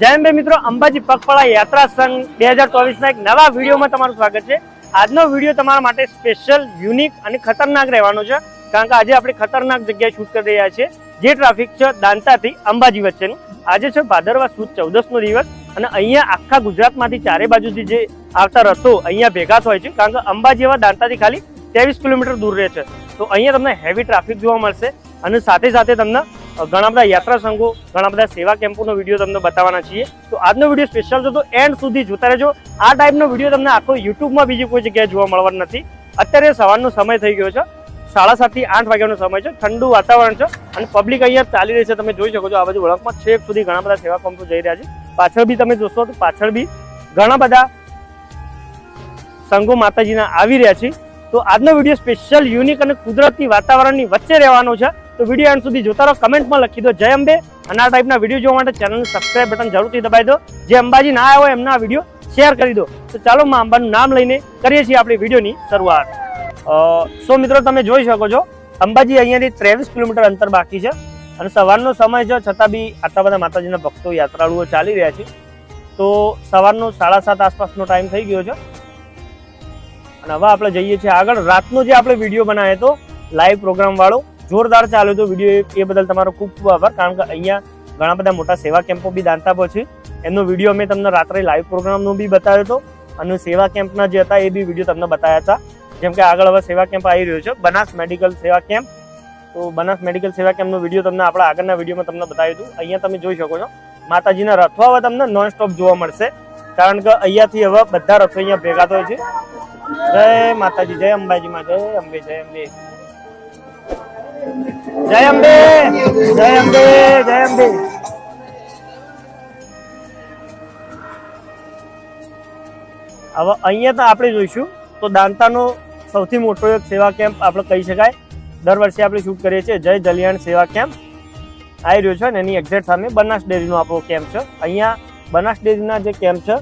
જય ભાઈ મિત્રો, અંબાજી પગપાળા યાત્રા સંઘ બે હજાર ચોવીસના એક નવા વિડીયોમાં તમારું સ્વાગત છે. આજનો વીડિયો તમારા માટે સ્પેશિયલ યુનિક અને ખતરનાક રહેવાનો છે. કારણ કે આજે આપણે ખતરનાક જગ્યાએ શૂટ કરી રહ્યા છીએ, જે ટ્રાફિક છે દાંતાથી અંબાજી વચ્ચેનું. આજે છે ભાદરવા સુદ ચૌદસનો દિવસ અને અહીંયા આખા ગુજરાતમાંથી ચારે બાજુથી જે આવતા રથો અહીંયા ભેગા થાય છે, કારણ કે અંબાજી એવા દાંતાથી ખાલી ત્રેવીસ કિલોમીટર દૂર રહે છે. તો અહીંયા તમને હેવી ટ્રાફિક જોવા મળશે અને સાથે સાથે તમને ઘણા બધા યાત્રા સંઘો, ઘણા બધા સેવા કેમ્પોનો વીડિયો તમને બતાવવાના છીએ. તો આજનો વીડિયો સ્પેશિયલ છે, તો એન્ડ સુધી જોતા રહેજો. આ ટાઈપનો વીડિયો તમને આખો યુટ્યુબમાં બીજી કોઈ જગ્યાએ જોવા મળવાનો નથી. અત્યારે સવારનો સમય થઈ ગયો છે, સાડા સાતથી આઠ વાગ્યાનો સમય છે, ઠંડુ વાતાવરણ છે અને પબ્લિક અહીંયા ચાલી રહી છે, તમે જોઈ શકો છો, આ બાજુ વળાંકમાં છેક સુધી ઘણા બધા સેવા કેમ્પો જઈ રહ્યા છે. પાછળ બી તમે જોશો તો પાછળ બી ઘણા બધા સંઘો માતાજીના આવી રહ્યા છે. તો આજનો વીડિયો સ્પેશિયલ યુનિક અને કુદરતી વાતાવરણની વચ્ચે રહેવાનો છે. તો વીડિયો એન્ડ સુધી જોતા રહો. કમેન્ટમાં લખી દો જય અંબે. અને આ ટાઈપના વીડિયો જોવા માટે ચેનલ સબસ્ક્રાઇબ બટન જરૂરથી દબાવી દો. જે અંબાજી ના આવ્યો એમના વીડિયો શેર કરી દો. તો ચાલો માં અંબાનું નામ લઈને કરીએ છીએ આપણી વિડીયોની શરૂઆત. સો મિત્રો તમે જોઈ શકો છો, અંબાજી અહીંયાથી ત્રેવીસ કિલોમીટર અંતર બાકી છે. અને સવારનો સમય છે, છતાં બી આટલા બધા માતાજીના ભક્તો, યાત્રાળુઓ ચાલી રહ્યા છે. તો સવારનો સાડા સાત આસપાસનો ટાઈમ થઈ ગયો છે. અને હવે આપણે જઈએ છીએ આગળ. રાતનો જે આપણે વીડિયો બનાવ્યો હતો લાઈવ પ્રોગ્રામ વાળો જોરદાર ચાલ્યો હતો વીડિયો એ બદલ તમારો ખૂબ ખૂબ આભાર. કારણ કે અહીંયા ઘણા બધા મોટા સેવા કેમ્પો બી દાંતા છે. એમનો વીડિયો અમે તમને રાત્રે લાઈવ પ્રોગ્રામનો બી બતાવ્યો હતો. અને સેવા કેમ્પના જે હતા એ બી વીડિયો તમને બતાવ્યા હતા. જેમ કે આગળ હવે સેવા કેમ્પ આવી રહ્યો છે. બનાસ મેડિકલ સેવા કેમ્પ. તો બનાસ મેડિકલ સેવા કેમ્પનો વીડિયો તમને આપણા આગળના વિડીયોમાં તમને બતાવ્યું હતું. અહીંયા તમે જોઈ શકો છો. માતાજીના રથો હવે તમને નોન સ્ટોપ જોવા મળશે. કારણ કે અહીંયાથી હવે બધા રથો અહીંયા ભેગા થયો છે. જય માતાજી, જય અંબાજીમાં, જય અંબે જય અંબે. જય અંબે જય અંબે હવે અહીંયા તો આપણે જોઈશું, તો દાંતાનો સૌથી મોટો એક સેવા કેમ્પ આપણે કહી શકાય. દર વર્ષે આપણે શૂટ કરીએ છીએ જય જલિયાણ સેવા કેમ્પ. આવી રહ્યો છે ને એની એક્ઝેક્ટ સામે બનાસ ડેરીનો આપણો કેમ્પ છે. અહીંયા બનાસ ડેરીના જે કેમ્પ છે,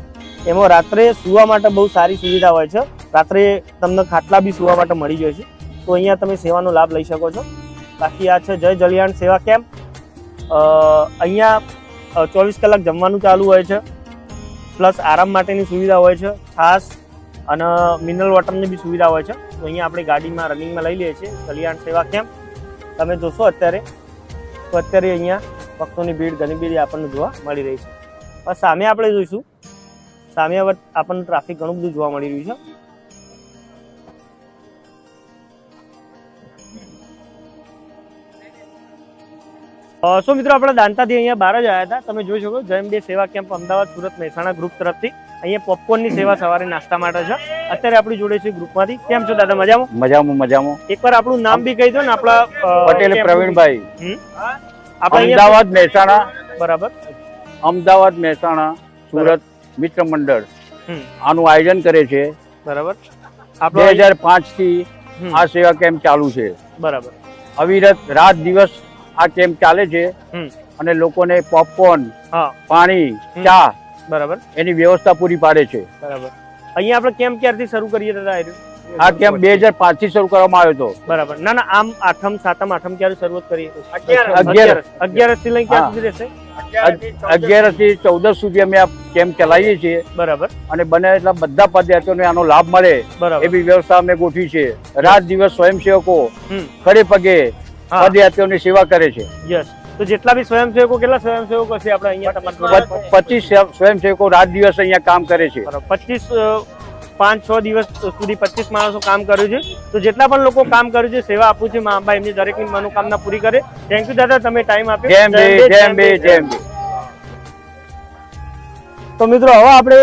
એમાં રાત્રે સુવા માટે બહુ સારી સુવિધા હોય છે. રાત્રે તમને ખાટલા બી સુવા માટે મળી જાય છે. તો અહીંયા તમે સેવાનો લાભ લઈ શકો છો. બાકી આ છે જય જલિયાણ સેવા કેમ્પ. અહીંયા ચોવીસ કલાક જમવાનું ચાલુ હોય છે. પ્લસ આરામ માટેની સુવિધા હોય છે, છાસ અને મિનરલ વોટરની બી સુવિધા હોય છે. તો અહીંયા આપણે ગાડીમાં રનિંગમાં લઈ લઈએ છીએ કલ્યાણ સેવા કેમ્પ. તમે જોશો અત્યારે, તો અત્યારે અહીંયા ભક્તોની ભીડ ઘણી બધી આપણને જોવા મળી રહી છે. સામે આપણે જોઈશું. સામે આપણને ટ્રાફિક ઘણું બધું જોવા મળી રહ્યું છે. સો મિત્રો આપણે દાંતાથી અહીંયા બહાર જ આવ્યા હતા. તમે જોઈ શકો જયમ બે સેવા કેમ્પ અમદાવાદ સુરત મહેસાણા ગ્રુપ તરફથી અહીંયા પોપકોર્નની સેવા સવારે નાસ્તા માટે છે. અત્યારે આપણી જોડે છે ગ્રુપમાંથી કેમ છો દાદા મજામાં? મજામાં મજામાં. એકવાર આપણું નામ બી કહી દો ને આપણા પટેલ પ્રવીણભાઈ. આપણે અમદાવાદ મહેસાણા. બરાબર. અમદાવાદ મહેસાણા સુરત મિત્ર મંડળ આનું આયોજન કરે છે. બરાબર. બે હજાર પાંચથી આ સેવા કેમ્પ ચાલુ છે. બરાબર. અવિરત રાત દિવસ આ કેમ્પ ચાલે છે અને લોકોને પોપકોર્ન પાણી ચા બરાબર. એની વ્યવસ્થા પૂરી પાડે છે. બરાબર. અહીંયા આપણે કેમ્પ ક્યારથી શરૂ કરીએ દાદા આ કેમ્પ બે હજાર પાંચથી શરૂ કરવામાં આવ્યો હતો. બરાબર. ના ના આમ આઠમ સાતમ આઠમ ક્યારે શરૂઆત કરી અગિયારસ. અગિયારસથી લઈ ક્યાં સુધી રહેશે? અગિયારથી ચૌદસ સુધી અમે આ કેમ્પ ચલાવીએ છીએ. બરાબર. અને બને એટલા બધા પદયાત્રીઓને આનો લાભ મળે એવી વ્યવસ્થા અમે ગોઠવી છે. રાત દિવસ સ્વયંસેવકો. ખડે પગે. પદયાત્રીઓની સેવા કરે છે. યસ. તો જેટલા બી સ્વયંસેવકો કેટલા સ્વયંસેવકો છે આપણે અહીંયા પચીસ સ્વયંસેવકો રાત દિવસ અહીંયા કામ કરે છે. પચીસ પાંચ છ દિવસ સુધી પચીસ માણસો કામ કર્યું છે. તો જેટલા પણ લોકો કામ કર્યું છે સેવા આપું છે મા અંબા એમની દરેકની મનોકામના પૂરી કરે. થેન્ક યુ દાદા તમે ટાઈમ આપ્યો. જેમ બે જેમ બે જેમ બે. તો મિત્રો હવે આપણે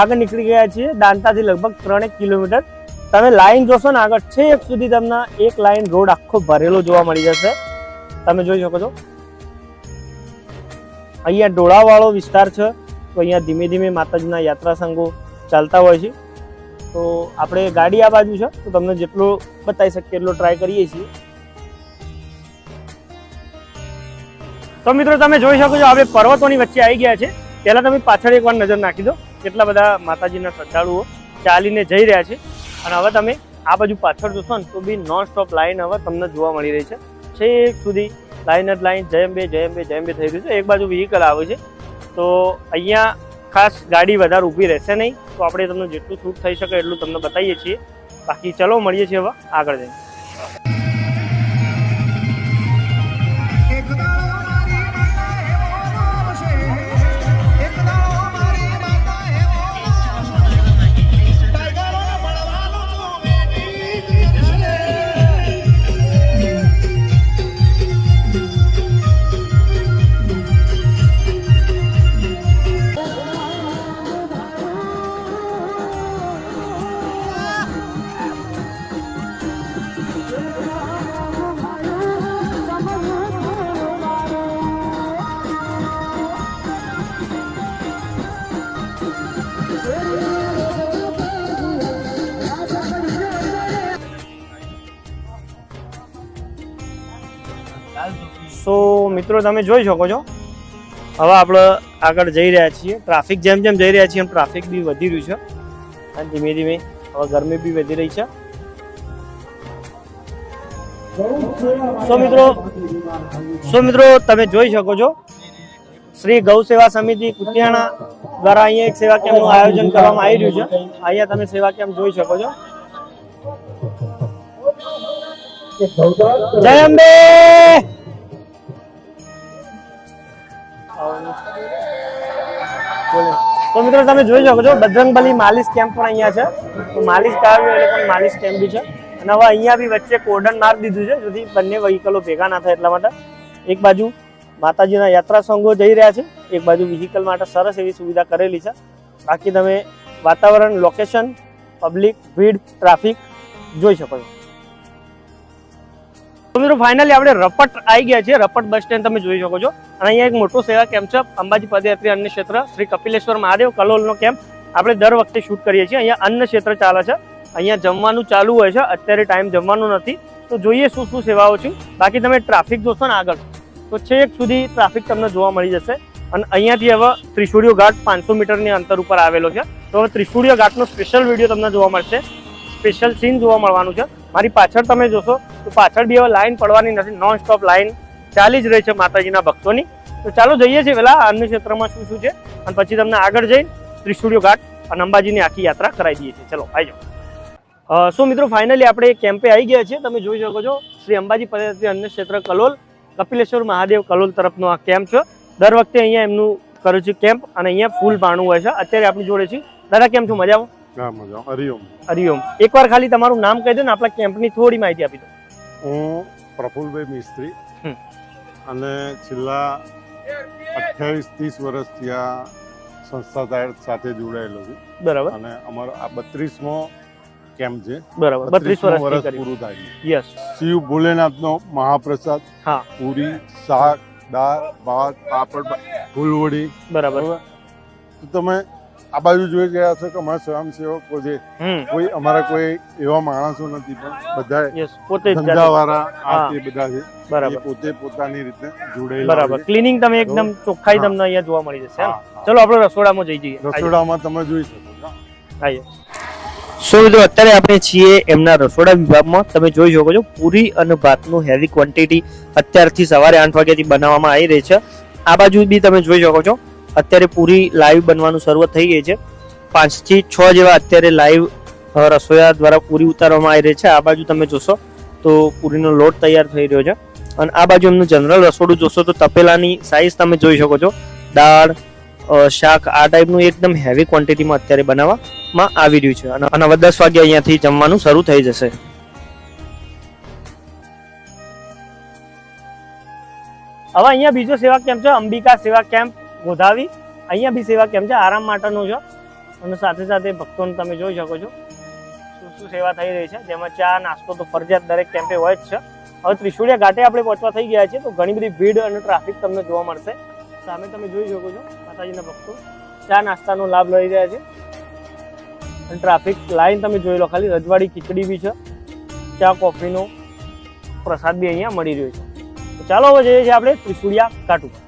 આગળ નીકળી ગયા છીએ દાંતાથી લગભગ ત્રણેક કિલોમીટર. તમે લાઈન જોશો ને આગળ છેક સુધી તમને એક લાઈન રોડ આખો ભરેલો જોવા મળી જશે. તમે જોઈ શકો છો. અહીંયા ડોળાવાળો વિસ્તાર છે. તો અહીંયા ધીમે ધીમે માતાજીના યાત્રા સંઘો ચાલતા હોય છે. તો આપણે ગાડી આ બાજુ છે. તો તમને જેટલો બતાવી શકીએ એટલો ટ્રાય કરીએ છીએ. તો મિત્રો તમે જોઈ શકો છો આપણે પર્વતોની વચ્ચે આવી ગયા છે. પહેલાં તમે પાછળ એકવાર નજર નાખી દો. કેટલા બધા માતાજીના શ્રદ્ધાળુઓ ચાલીને જઈ રહ્યા છે. અને હવે તમે આ બાજુ પાછળ જોશો ને, તો બી નોન સ્ટોપ લાઈન હવે તમને જોવા મળી રહી છે. છેક સુધી લાઈન જ લાઈન જયમ બે જયમ બે જયમ બે થઈ રહ્યું છે. એક બાજુ વ્હીકલ આવે છે. તો અહીંયા ખાસ ગાડી વધારે ઊભી રહેશે નહીં. તો આપણે તમને જેટલું છૂટ થઈ શકે એટલું તમને બતાવીએ છીએ. બાકી ચલો મળીએ છીએ હવે આગળ જઈને. મિત્રો, તમે જોઈ શકો છો. હવે આપણે આગળ જઈ રહ્યા છીએ. ટ્રાફિક જેમ જેમ જઈ રહ્યા છીએ એમ ટ્રાફિક બી વધી રહ્યું છે. અને ધીમે ધીમે હવે ગરમી બી વધી રહી છે. સો તમે જોઈ શકો છો. શ્રી ગૌ સેવા સમિતિ કુતિયાણા દ્વારા અહીંયા એક સેવા કેમ્પનું આયોજન કરવામાં આવી રહ્યું છે. અહીંયા તમે સેવા કેમ્પ જોઈ શકો છો. જય અંબે! તો મિત્રો તમે જોઈ શકો છો, બજરંગબલી માલિશ કેમ્પ પણ અહીંયા છે. તો માલિશ કરાવ્યું એટલે પણ માલિશ કેમ્પ બી છે. અને હવે અહીંયા બી વચ્ચે કોર્ડન મારી દીધું છે, જેથી બંને વ્હીકલો ભેગા ના થાય એટલા માટે. એક બાજુ માતાજીના યાત્રા સંઘો જઈ રહ્યા છે, એક બાજુ વ્હીકલ માટે સરસ એવી સુવિધા કરેલી છે. બાકી તમે વાતાવરણ લોકેશન પબ્લિક ભીડ ટ્રાફિક જોઈ શકો છો. મિત્રો ફાઇનલી આપણે રપટ આવી ગયા છે રપટ બસ સ્ટેન્ડ તમે જોઈ શકો છો. અને અહીંયા એક મોટો સેવા કેમ્પ છે. અંબાજી પદયાત્રી અન્ન ક્ષેત્ર. શ્રી કપિલેશ્વર મહાદેવ કલોલનો કેમ્પ આપણે દર વખતે શૂટ કરીએ છીએ. અહીંયા અન્ન ક્ષેત્ર ચાલે છે. અહીંયા જમવાનું ચાલુ હોય છે. અત્યારે ટાઈમ જમવાનું નથી. તો જોઈએ શું શું સેવાઓ છે. બાકી તમે ટ્રાફિક જોશો ને આગળ, તો છેક સુધી ટ્રાફિક તમને જોવા મળી જશે. અને અહીંયાથી હવે ત્રિશુળીયો ઘાટ પાંચસો મીટરની અંતર ઉપર આવેલો છે. તો હવે ત્રિશુળીયો ઘાટનો સ્પેશિયલ વીડિયો તમને જોવા મળશે. સ્પેશિયલ સીન જોવા મળવાનું છે. મારી પાછળ તમે જોશો તો પાછળ બી હવે લાઈન પડવાની નથી નોન સ્ટોપ લાઈન ચાલી જ રહી છે માતાજીના ભક્તોની. તો ચાલો જઈએ છીએ પેલા અન્ય ક્ષેત્રમાં શું શું છે અને પછી તમને આગળ જઈ ત્રિશુળીયો ઘાટ અને અંબાજીની આખી યાત્રા કરાવી દઈએ છીએ. ચલો, આવી જાઓ. સો મિત્રો ફાઇનલી આપણે કેમ્પે આવી ગયા છીએ. તમે જોઈ શકો છો, શ્રી અંબાજી પદયાત્રી અન્ય ક્ષેત્ર કલોલ, કપિલેશ્વર મહાદેવ કલોલ તરફનો આ કેમ્પ છે. દર વખતે અહીંયા એમનું કર્યું છે કેમ્પ અને અહીંયા ફૂલ ભાણું હોય છે. અત્યારે આપણી જોડે છે દાદા, કેમ છો? મજામાં? હરિઓમ. હરિઓમ. એકવાર ખાલી તમારું નામ કહી દો ને આપણા કેમ્પની થોડી માહિતી આપી દો. હું પ્રફુલભાઈ મિસ્ત્રી. અને છેલ્લા અઠ્યાવીસ ત્રીસ વર્ષથી આ સંસ્થા સાથે જોડાયેલો છું. બરાબર. અને અમારો આ બત્રીસમો કેમ્પ છે. બરાબર. બત્રીસ વર્ષ પૂરું થાય યસ શિવ ભોલેનાથનો મહાપ્રસાદ હા. પૂરી શાક દાળ ભાત પાપડ ફૂલવડી બરાબર. તમે આ બાજુ જોઈ ગયા છો કે અમારા સ્વયંસેવકો છે કોઈ અમારા કોઈ એવા માણસો નથી પણ બધા પોતે ધંધાવાળા આ તે બધા છે. બરાબર. પોતે પોતાની રીતે જોડાયેલા બરાબર. ક્લિનિંગ તમે એકદમ ચોખ્ખાઈ તમને અહીંયા જોવા મળી જશે. ચલો આપણે રસોડામાં જઈ જઈએ. રસોડામાં તમે જોઈ શકો છો. આવીએ સો મિત્રો અત્યારે આપણે છીએ એમના રસોડા વિભાગમાં. તમે જોઈ શકો છો પૂરી અને ભાતનું હેવી ક્વોન્ટિટી અત્યારથી સવારે આઠ વાગ્યાથી બનાવવામાં આવી રહી છે. આ બાજુ બી તમે જોઈ શકો છો. અત્યારે પૂરી લાઈવ બનવાનું શરૂઆત થઈ ગઈ છે. પાંચથી છ જેવા અત્યારે લાઈવ રસોયા દ્વારા પૂરી ઉતારવામાં આવી રહી છે. આ બાજુ તમે જોશો તો પૂરીનો લોટ તૈયાર થઈ રહ્યો છે. અને આ બાજુ એમનું જનરલ રસોડું જોશો તો તપેલાની સાઇઝ તમે જોઈ શકો છો. દાળ શાક, આ ટાઈપનું એકદમ હેવી ક્વોન્ટિટીમાં અત્યારે બનાવવામાં આવી રહ્યું છે. અને હવે દસ વાગે અહીંયાથી જમવાનું શરૂ થઈ જશે. હવે અહીંયા બીજો સેવા કેમ્પ છે? અંબિકા સેવા કેમ્પ ગોધાવી. અહીંયા બી સેવા કેમ છે? આરામ માટેનું છે. અને સાથે સાથે ભક્તોને તમે જોઈ શકો છો. શું શું સેવા થઈ રહી છે? જેમાં ચા, નાસ્તો તો ફરજિયાત દરેક કેમ્પે હોય જ છે. હવે ત્રિશુળિયા ઘાટે આપણે પહોંચવા થઈ ગયા છે તો ઘણી બધી ભીડ અને ટ્રાફિક તમને જોવા મળશે. સામે તમે જોઈ શકો છો માતાજીના ભક્તો. ચા નાસ્તાનો લાભ લઈ રહ્યા છે. અને ટ્રાફિક લાઈન તમે જોઈ લો, ખાલી રજવાડી, ખીચડી બી છે. ચા, કોફીનો પ્રસાદ બી અહીંયા મળી રહ્યો છે. ચાલો હવે જઈએ છીએ આપણે ત્રિશુળિયા ઉપર.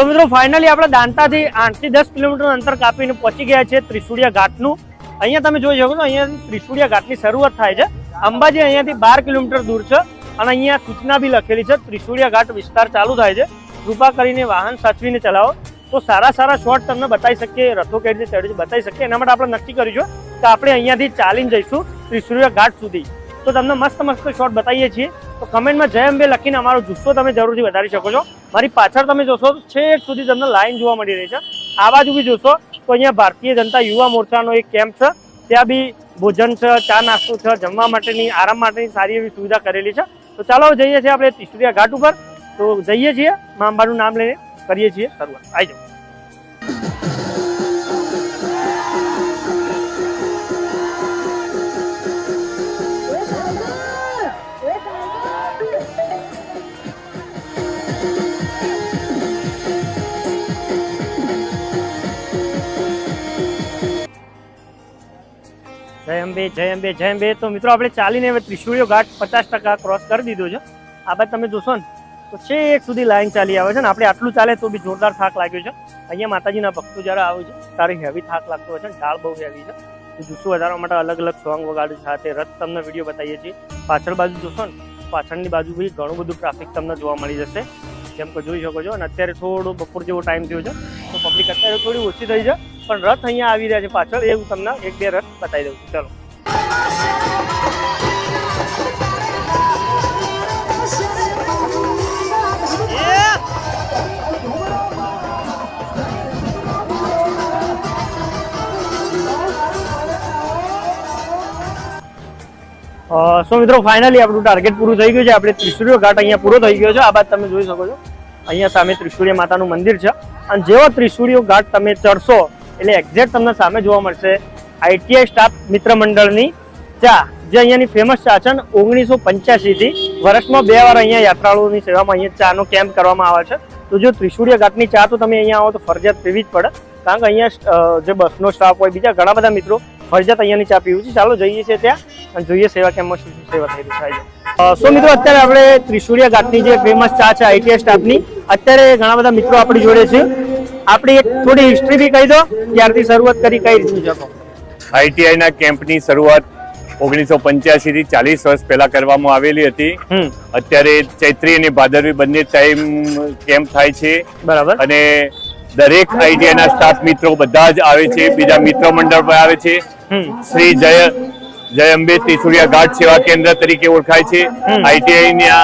તો મિત્રો ફાઇનલી આપણે દાંતાથી આઠથી દસ કિલોમીટરનું અંતર કાપીને પહોંચી ગયા છે ત્રિશુળિયા ઘાટનું. અહીંયા તમે જોઈ શકો છો, અહીંયા ત્રિશુળિયા ઘાટની શરૂઆત થાય છે. અંબાજી અહીંયાથી બાર કિલોમીટર દૂર છે અને અહીંયા સૂચના બી લખેલી છે ત્રિશુળિયા ઘાટ વિસ્તાર ચાલુ થાય છે. કૃપા કરીને વાહન સાચવીને ચલાવો. તો સારા સારા શોટ તમને બતાવી શકીએ, રથો કઈ રીતે ચડ્યું બતાવી શકીએ. એના માટે આપણે નક્કી કરીશું કે આપણે અહીંયાથી ચાલીને જઈશું ત્રિશુળિયા ઘાટ સુધી. તો તમને મસ્ત મસ્ત શોટ બતાવીએ છીએ. તો કમેન્ટમાં જય અંબે લખીને અમારો જુસ્સો તમે જરૂરથી વધારી શકો છો. મારી પાછળ તમે જોશો તો છેક સુધી તમને લાઈન જોવા મળી રહી છે. આ બાજુ બી જોશો તો અહીંયા ભારતીય જનતા યુવા મોરચાનો એક કેમ્પ છે. ત્યાં બી ભોજન છે, ચા નાસ્તો છે, જમવા માટેની, આરામ માટેની સારી એવી સુવિધા કરેલી છે. તો ચાલો જઈએ છીએ આપણે ત્રિશુલિયા ઘાટ ઉપર. તો જઈએ છીએ, મા અંબાનું નામ લઈને કરીએ છીએ શરૂઆત. આવી જાઓ. અંબે જય અંબે જય અંબે તો મિત્રો, આપણે ચાલીને હવે ત્રિશુળીઓ ઘાટ પચાસ ટકા ક્રોસ કરી દીધો છે. આ બાદ તમે જોશો ને, તો છેક સુધી લાઈન ચાલી આવે છે ને. આપણે આટલું ચાલે તો બી જોરદાર થાક લાગ્યો છે. અહીંયા માતાજીના ભક્તો જ્યારે આવે છે, ત્યારે હેવી થાક લાગતો હોય છે ને. ઢાળ બહુ હેવી છે. તો જુસ્સો વધારવા માટે અલગ અલગ સોંગ વગાડ્યું સાથે રથ તમને વીડિયો બતાવીએ છીએ. પાછળ બાજુ જોશો ને, પાછળની બાજુ બી ઘણું બધું ટ્રાફિક તમને જોવા મળી જશે. જેમ કે જોઈ શકો છો. અને અત્યારે થોડો બપોર જેવો ટાઈમ થયો છે. તો પબ્લિક અત્યારે થોડી ઓછી થઈ છે. પણ રથ અહીંયા આવી રહ્યા છે પાછળ. એ હું તમને એક બે રથ બતાવી દઉં છું. ચલો. સો મિત્રો ફાઇનલી આપણું ટાર્ગેટ પૂરું થઈ ગયું છે. આપણે ત્રિશુળિયો ઘાટ અહીંયા પૂરો થઈ ગયો છે. આ બાદ તમે જોઈ શકો છો. અહીંયા સામે ત્રિશુળિયા માતાનું મંદિર છે. અને જેવો ત્રિશુળિયો ઘાટ તમે ચડશો, એટલે એક્ઝેક્ટ તમને સામે જોવા મળશે. આઈટીઆઈ સ્ટાફ મિત્ર મંડળની ચા જે અહીંયાની ફેમસ ચા છે ને, ઓગણીસો પંચ્યાસીથી વર્ષમાં બે વાર અહીંયા યાત્રાળુઓની સેવામાં અહીંયા ચાનો કેમ્પ કરવામાં આવે છે. તો જો ત્રિશુળિયા ઘાટની ચા તો તમે અહીંયા આવો તો ફરજિયાત પીવી જ પડે. કારણ કે અહીંયા જે બસનો સ્ટાફ હોય, બીજા ઘણા બધા મિત્રો ફરજિયાત અહીંયાની ચા પીવું છે. ચાલો જઈએ છીએ ત્યાં અને જોઈએ સેવા કેમ્પમાં શું સેવા થઈ રહી છે. સો મિત્રો, અત્યારે આપણે ત્રિશુળિયા ઘાટની જે ફેમસ ચા છે આઈટીઆઈ સ્ટાફની, અત્યારે ઘણા બધા મિત્રો આપણી જોડે છે. આપણી એક થોડી હિસ્ટ્રી બી કહી દો, ત્યારથી શરૂઆત કરી કઈ રીતનું છે? આઈટીઆઈના કેમ્પની શરૂઆત ઓગણીસો પંચ્યાસી થી ચાલીસ વર્ષ પહેલા કરવામાં આવેલી હતી. અત્યારે ચૈત્રી અને ભાદરવી બંને ટાઈમ કેમ્પ થાય છે? બરાબર. અને દરેક આઈટીઆઈ ના સ્ટાફ મિત્રો બધા જ આવે છે બીજા મિત્ર મંડળ પણ આવે છે. શ્રી જય જય અંબે ત્રિસુરિયા ઘાટ સેવા કેન્દ્ર તરીકે ઓળખાય છે. આઈટીઆઈ ના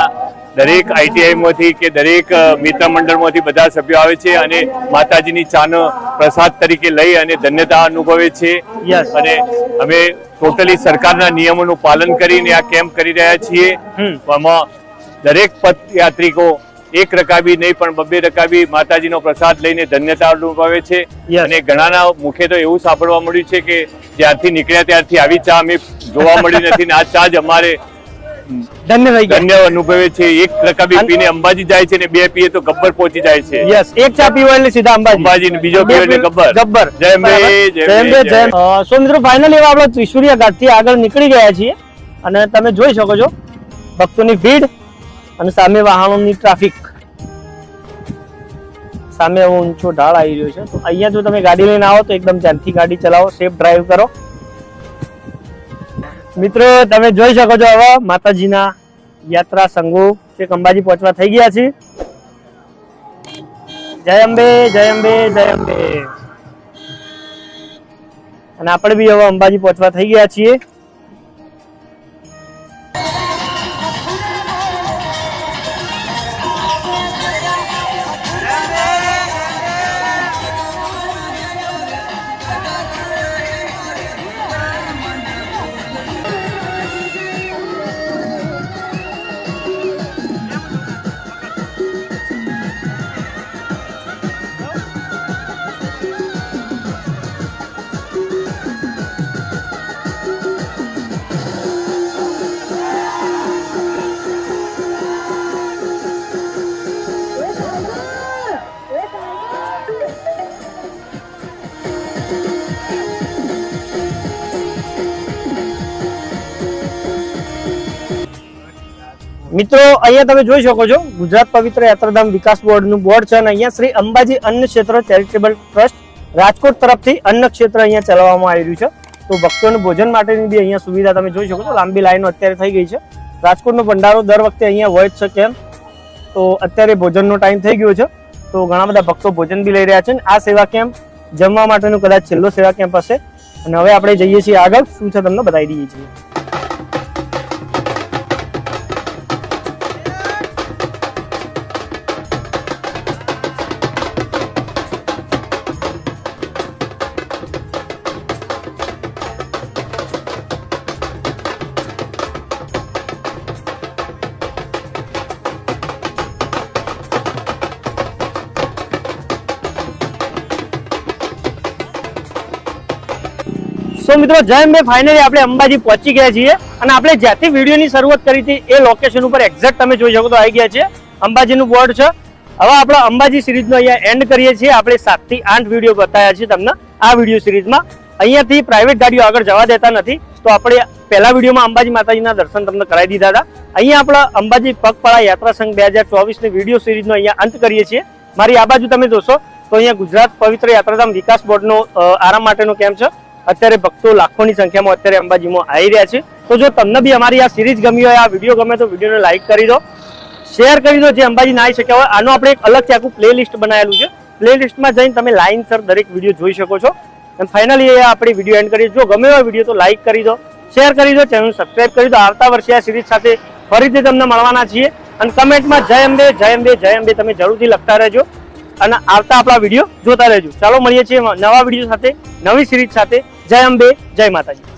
દરેક આઈટીઆઈમાંથી કે દરેક મિત્ર મંડળમાંથી બધા સભ્યો આવે છે અને માતાજીની ચાનો પ્રસાદ તરીકે લઈ અને ધન્યતા અનુભવે છે. અને અમે ટોટલી સરકારના નિયમોનું પાલન કરીને આ કેમ્પ કરી રહ્યા છીએ. આમાં દરેક પદયાત્રિકો એક રકાબી નહીં પણ બબ્બે રકાબી માતાજીનો પ્રસાદ લઈને ધન્યતા અનુભવે છે. અને ઘણાના મુખે તો એવું સાંભળવા મળ્યું છે કે જ્યારથી નીકળ્યા ત્યારથી આવી ચા અમે જોવા મળી નથી ને આ ચા જ અમારે ધન્ય થઈ ગયા. ધન્ય અનુભવે છે. એક રકાબી પીને અંબાજી જાય છે ને બે પીએ તો ગબ્બર પહોંચી જાય છે. યસ એક ચા પીવો એટલે સીધા અંબાજી. અંબાજી ને બીજો પીવો એટલે ગબ્બર. ગબ્બર. જય અંબે, જય જય અંબે, અંબે, જય સો મિત્રો ફાઇનલી હવે આપણે ત્રિશુળિયા ઘાટથી આગળ નીકળી ગયા છીએ અને તમે જોઈ શકો છો ભક્તોની ભીડ અને સામે વાહનોની ટ્રાફિક. સામે ઊંચો ઢાળ આવી રહ્યો છે. તો અહીંયા જો તમે ગાડી લઈને આવો તો એકદમ ધ્યાનથી ગાડી ચલાવો સેફ ડ્રાઈવ કરો. મિત્રો, તમે જોઈ શકો છો હવે માતાજીના યાત્રા સંઘો છે અંબાજી પહોંચવા થઈ ગયા છે. જય અંબે જય અંબે જય અંબે. અને આપણે બી હવે અંબાજી પહોંચવા થઈ ગયા છીએ. મિત્રો, અહીંયા તમે જોઈ શકો છો, ગુજરાત પવિત્ર યાત્રાધામ વિકાસ બોર્ડનું બોર્ડ છે અને અહીંયા શ્રી અંબાજી અન્ન ક્ષેત્ર ચેરિટેબલ ટ્રસ્ટ રાજકોટ તરફથી અન્ન ક્ષેત્ર અહીંયા ચલાવવામાં આવી રહ્યું છે. તો ભક્તોને ભોજન માટેની બી અહીંયા સુવિધા તમે જોઈ શકો છો, લાંબી લાઈનો અત્યારે થઈ ગઈ છે. રાજકોટનો ભંડારો દર વખતે અહીંયા હોય જ છે કેમ? તો અત્યારે ભોજનનો ટાઈમ થઈ ગયો છે, તો ઘણા બધા ભક્તો ભોજન બી લઈ રહ્યા છે આ સેવા કેમ્પ જમવા માટેનો કદાચ છેલ્લો સેવા કેમ્પ હશે. અને હવે આપણે જઈએ છીએ આગળ, શું છે તમને બતાવી દઈએ છીએ. મિત્રો, જય અંબે. ફાઇનલી આપણે અંબાજી પહોંચી ગયા છીએ. અને આપણે જ્યાંથી વિડીયોની શરૂઆત કરી હતી એ લોકેશન ઉપર એક્ઝેક્ટ તમે જોઈ શકો તો આવી ગયા છે. અંબાજીનું બોર્ડ છે. હવે આપણે અંબાજી સિરીઝનો અહીંયા એન્ડ કરીએ છીએ. આપણે સાતથી આઠ વીડિયો બતાવ્યા છે તમને આ વીડિયો સિરીઝમાં અહીંયાથી પ્રાઇવેટ ગાડીઓ આગળ જવા દેતા નથી. તો આપણે પહેલા વિડીયોમાં અંબાજી માતાજીના દર્શન તમને કરાવી દીધા હતા. અહીંયા આપણે અંબાજી પગપાળા યાત્રા સંઘ બે હજાર ચોવીસની વીડિયો સિરીઝનો અહીંયા અંત કરીએ છીએ. મારી આ બાજુ તમે જોશો તો અહીંયા ગુજરાત પવિત્ર યાત્રાધામ વિકાસ બોર્ડનો આરામ માટેનો કેમ્પ છે. અત્યારે ભક્તો લાખોની સંખ્યામાં અત્યારે અંબાજીમાં આવી રહ્યા છે. તો જો તમને બી અમારી આ સિરીઝ ગમી હોય, આ વીડિયો ગમે તો વિડીયોને લાઈક કરી દો. શેર કરી દો, જે અંબાજી ના શક્યા હોય આનો આપણે એક અલગથી આખું પ્લે લિસ્ટ બનાવેલું છે. પ્લે લિસ્ટમાં જઈને તમે લાઇનસર દરેક વીડિયો જોઈ શકો છો. અને ફાઇનલી એ આપણી વીડિયો એન્ડ કરી જો ગમે હોય વીડિયો તો લાઈક કરી દો શેર કરી દો ચેનલ સબસ્ક્રાઇબ કરી દો. આવતા વર્ષે આ સિરીઝ સાથે ફરીથી તમને મળવાના છીએ. અને કમેન્ટમાં જય અંબે જય અંબે જય અંબે તમે જરૂરથી લખતા રહેજો. અને આવતા આપણા વીડિયો જોતા રહેજો. ચાલો મળીએ છીએ નવા વીડિયો સાથે, નવી સિરીઝ સાથે. જય અંબે, જય માતાજી.